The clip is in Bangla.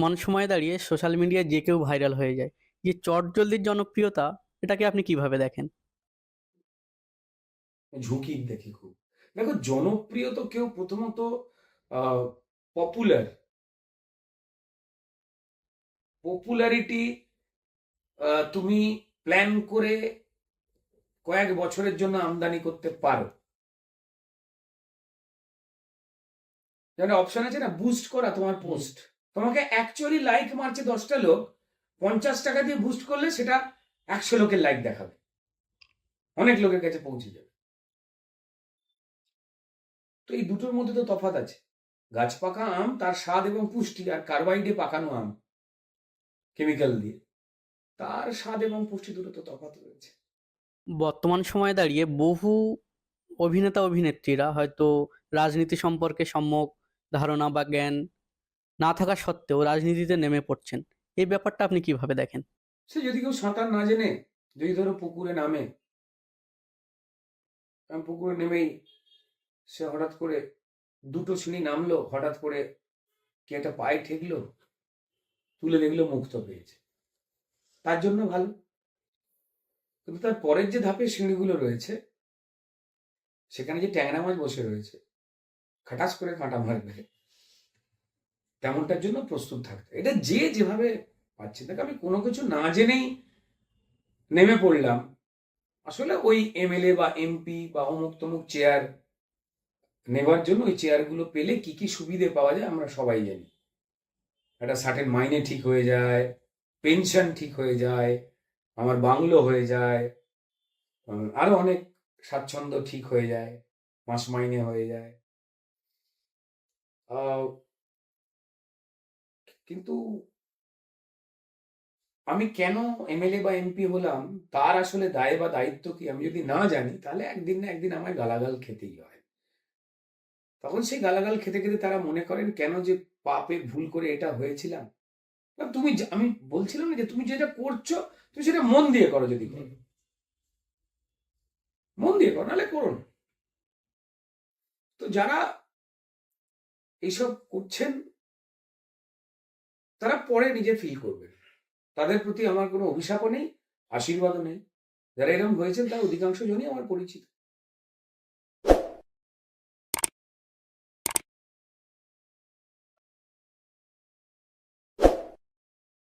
বর্তমান সময়ে দাঁড়িয়ে সোশ্যাল মিডিয়ায় যে কেউ ভাইরাল হয়ে যায়। যে চটজলদির জনপ্রিয়তা, এটাকে আপনি কীভাবে দেখেন? ঝুঁকি দেখি খুব। দেখো, জনপ্রিয় তো কেউ প্রথমত পপুলার পপুলারিটি তুমি প্ল্যান করে কয়েক বছরের জন্য আমদানি করতে পারো। অপশন আছে না বুস্ট করা তোমার পোস্ট তোমাকে অ্যাকচুয়ালি লাইক মারছে দশটা লোক, পঞ্চাশ টাকা দিয়ে বুস্ট করলে সেটা একশো লোকের লাইক দেখাবে। অনেক লোকের কাছে পৌঁছে যাবে। তো এই দুটোর মধ্যে তো তফাত আছে। গাছ পাকা আম, তার স্বাদ এবং পুষ্টি আর কার্বাইডে পাকানো আম কেমিক্যাল দিয়ে। তার স্বাদ এবং পুষ্টি দুটো তো তফাত রয়েছে। বর্তমান সময়ে দাঁড়িয়ে বহু অভিনেতা অভিনেত্রীরা হয়তো রাজনীতি সম্পর্কে সম্যক ধারণা বা জ্ঞান না থাকা সত্ত্বেও রাজনীতিতে নেমে পড়ছেন। এই ব্যাপারটা আপনি কীভাবে দেখেন? সে যদি কেউ সাঁতার না জেনে, যদি ধরো পুকুরে নামে পুকুরে নেমেই সে হঠাৎ করে দুটো সিঁড়ি নামলো, হঠাৎ করে কে একটা পায়ে ঠেকলো, তুলে দেখল মুক্ত পেয়েছে। তার জন্য ভালো। কিন্তু তার পরের যে ধাপে সিঁড়িগুলো রয়েছে, সেখানে যে ট্যাংরা মাছ বসে রয়েছে, খাটাস করে কাঁটা মারবে। তেমনটার জন্য প্রস্তুত থাকতে। এটা যে যেভাবে পাচ্ছি দেখ আমি কোনো কিছু না জেনেই নেমে পড়লাম। আসলে ওই এমএলএ বা এমপি বা অমুক তমুক চেয়ার নেবার জন্য ওই চেয়ারগুলো পেলে কি কি সুবিধে পাওয়া যায় আমরা সবাই জানি। একটা সার্টেন মাইনে ঠিক হয়ে যায় পেনশন ঠিক হয়ে যায় আমার বাংলো হয়ে যায় উম, আরও অনেক স্বাচ্ছন্দ্য ঠিক হয়ে যায় মাস মাইনে হয়ে যায়। কিন্তু আমি কেন এমএলএ বা এমপি হলাম? তার আসলে দায় বা দায়িত্ব কি আমি যদি না জানি তাহলে একদিন না একদিন আমায় গালাগাল খেতেই হয়। তখন সেই গালাগাল খেতে খেতে তারা মনে করেন কেন যে পাপে ভুল করে এটা হয়েছিলাম? তুমি আমি বলছিলাম না যে তুমি যেটা করছ তুমি সেটা মন দিয়ে করো যদি করো। মন দিয়ে করো নাহলে করো না। তো যারা এইসব করছেন তারা পরে নিজে ফিল করবে। তাদের প্রতি আমার কোনো অভিশাপও নেই, আশীর্বাদও নেই। যারা এরকম হয়েছেন, তার অধিকাংশ জনই আমার পরিচিত।